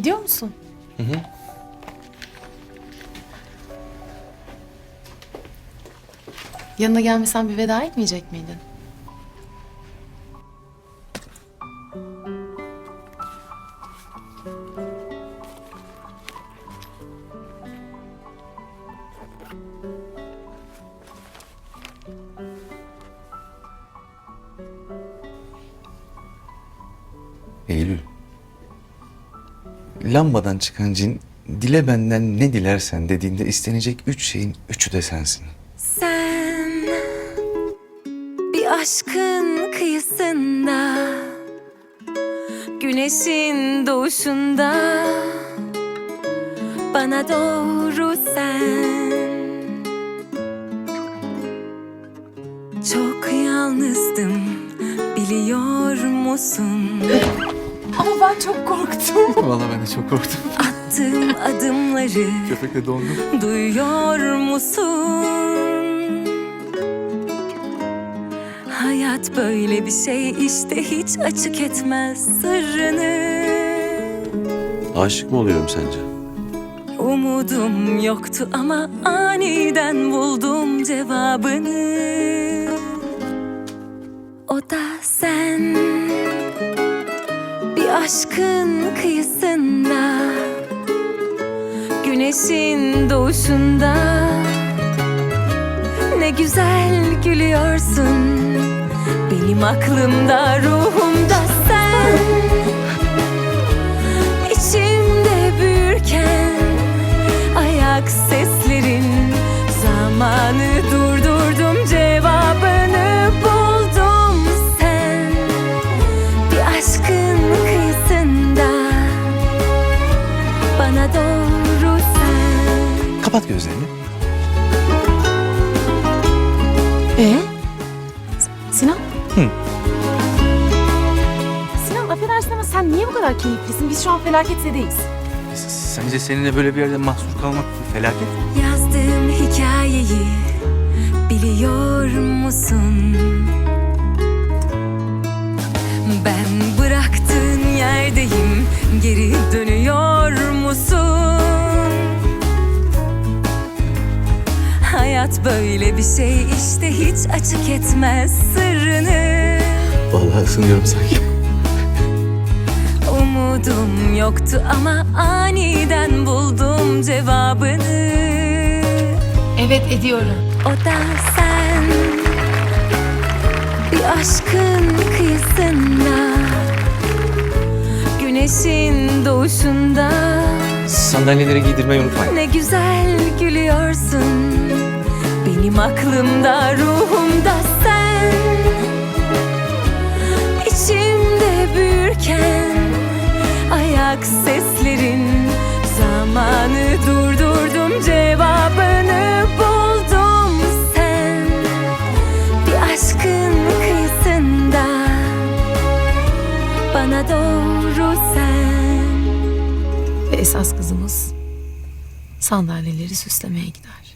Gidiyor musun? Hı hı. Yanına gelmesen bir veda etmeyecek miydin? Eylül. Lambadan çıkan cin dile benden ne dilersen dediğinde istenecek üç şeyin üçü de sensin. Sen bir aşkın kıyısında Güneşin doğuşunda Bana doğru sen Çok yalnızdım biliyor musun? Ama ben çok korktum. Vallahi ben de çok korktum. Attığım adımları Köpekle dondum. Duyuyor musun? Hayat böyle bir şey işte hiç açık etmez sırrını Aşık mı oluyorum sence? Umudum yoktu ama aniden buldum cevabını O da sen aşkın kıyısında Güneşin doğuşunda. Ne güzel gülüyorsun Benim aklımda ruhumda sen. İçimde büyürken Ayak seslerin Zamanı durdurdum Cevabını buldum sen. Bir aşkın Kapat gözlerini. Ee? Sinan? Hı. Sinan affedersin ama sen niye bu kadar keyiflisin? Biz şu an felakettedeyiz. S- Sence seninle böyle bir yerde mahsur kalmak bir felaket? Yazdığım hikayeyi biliyor musun? Ben Hayat böyle bir şey işte hiç açık etmez sırrını Vallahi ısınıyorum sanki. Umudum yoktu ama aniden buldum cevabını Evet ediyorum. O da sen Bir aşkın kıyısında Güneşin doğuşunda Sandalyeleri giydirmeyi unutmayın. Ne güzel gülüyorsun aklımda ruhumda sen. İçimde büyürken Ayak seslerin Zamanı durdurdum Cevabını buldum sen. Bir aşkın kıyısında Bana doğru sen. Ve esas kızımız sandalyeleri süslemeye gider.